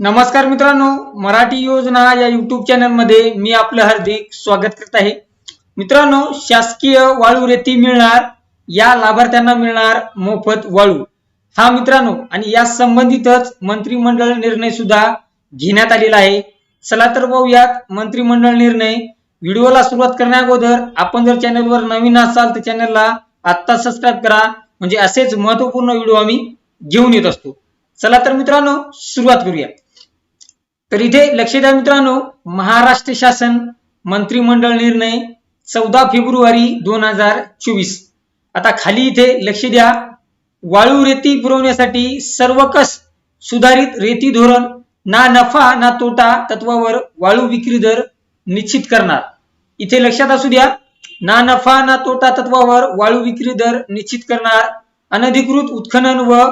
नमस्कार मित्रांनो मराठी योजना या युट्यूब चॅनलमध्ये मी आपलं हार्दिक स्वागत करत आहे. मित्रांनो शासकीय वाळू रेती मिळणार या लाभार्थ्यांना मिळणार मोफत वाळू. हा मित्रांनो आणि या संबंधितच मंत्रिमंडळ निर्णय सुद्धा घेण्यात आलेला आहे. चला तर पाहूयात मंत्रिमंडळ निर्णय. व्हिडिओला सुरुवात करण्या अगोदर आपण जर चॅनलवर नवीन असाल तर चॅनलला आत्ता सबस्क्राईब करा. म्हणजे असेच महत्त्वपूर्ण व्हिडिओ आम्ही घेऊन येत असतो. चला तर मित्रांनो सुरुवात करूया. तर इथे लक्ष द्या मित्रांनो महाराष्ट्र शासन मंत्रिमंडळ निर्णय चौदा फेब्रुवारी दोन हजार चोवीस. आता खाली इथे लक्ष द्या. वाळू रेती पुरवण्यासाठी सर्वकस सुधारित रेती धोरण ना नफा ना तोटा तत्वावर वाळू विक्री दर निश्चित करणार. इथे लक्षात असू द्या ना नफा ना तोटा तत्वावर वाळू विक्री दर निश्चित करणार. अनधिकृत उत्खनन व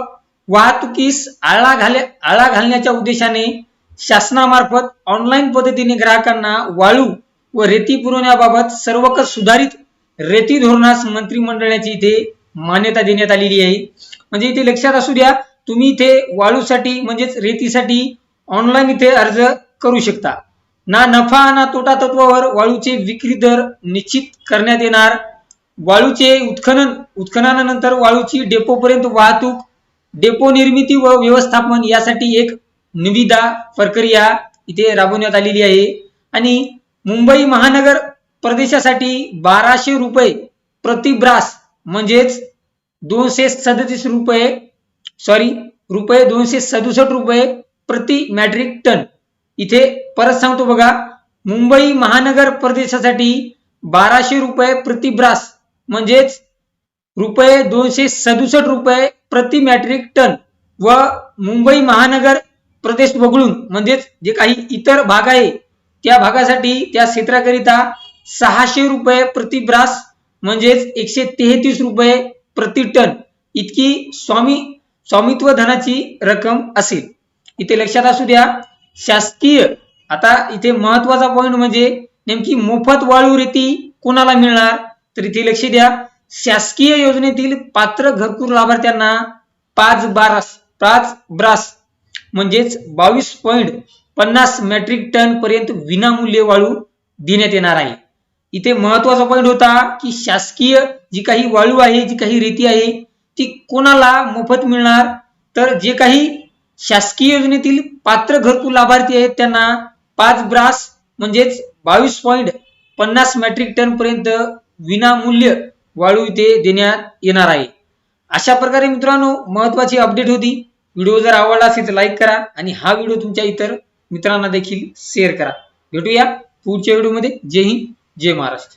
वाहतुकीस आळा घाल आळा घालण्याच्या उद्देशाने शासनामार्फत ऑनलाईन पद्धतीने ग्राहकांना वाळू व रेती पुरवण्याबाबत सर्वकष सुधारित रेती धोरणास मंत्रिमंडळाची इथे मान्यता देण्यात आलेली आहे. म्हणजे इथे लक्षात असू द्या तुम्ही इथे वाळूसाठी म्हणजेच रेतीसाठी ऑनलाईन इथे अर्ज करू शकता. ना नफा ना तोटा तत्वावर वाळूचे विक्री दर निश्चित करण्यात येणार. वाळूचे उत्खनन उत्खननानंतर वाळूची डेपोपर्यंत वाहतूक डेपो निर्मिती व व्यवस्थापन यासाठी एक निविदा प्रक्रिया इथे राबवण्यात आलेली आहे. आणि मुंबई महानगर प्रदेशासाठी बाराशे रुपये प्रति ब्रास म्हणजेच दोनशे सदतीस रुपये सॉरी रुपये दोनशे सदुसष्ट रुपये प्रति मॅट्रिक टन इथे परत सांगतो बघा मुंबई महानगर प्रदेशासाठी बाराशे रुपये प्रति ब्रास म्हणजेच रुपये दोनशे सदुसष्ट रुपये प्रति मॅट्रिक टन व मुंबई महानगर प्रदेश वगळून म्हणजेच जे काही इतर भाग आहे त्या भागासाठी त्या क्षेत्राकरिता सहाशे रुपये प्रति ब्रास म्हणजेच एकशे तेहतीस रुपये प्रति टन इतकी स्वामी स्वामित्व धनाची रक्कम असेल. इथे लक्षात असू द्या शासकीय आता इथे महत्त्वाचा पॉईंट म्हणजे नेमकी मोफत वाळू रेती कोणाला मिळणार? तर इथे लक्ष द्या शासकीय योजनेतील पात्र घरकुल लाभार्थ्यांना पाच बारास पाच ब्रास म्हणजेच बावीस पॉईंट पन्नास मेट्रिक टन पर्यंत विनामूल्य वाळू देण्यात येणार आहे. इथे महत्त्वाचा पॉईंट होता की शासकीय जी काही वाळू आहे जी काही रेती आहे ती कोणाला मोफत मिळणार? तर जे काही शासकीय योजनेतील पात्र घरकुल लाभार्थी आहेत त्यांना पाच ब्रास म्हणजेच बावीस पॉईंट पन्नास मेट्रिक टन पर्यंत विनामूल्य वाळू इथे देण्यात येणार आहे. अशा प्रकारे मित्रांनो महत्वाची अपडेट होती. व्हिडिओ जर आवडला असेल तर लाईक करा आणि हा व्हिडिओ तुमच्या इतर मित्रांना देखील शेअर करा. भेटूया पुढच्या व्हिडिओमध्ये. जय हिंद जय महाराष्ट्र.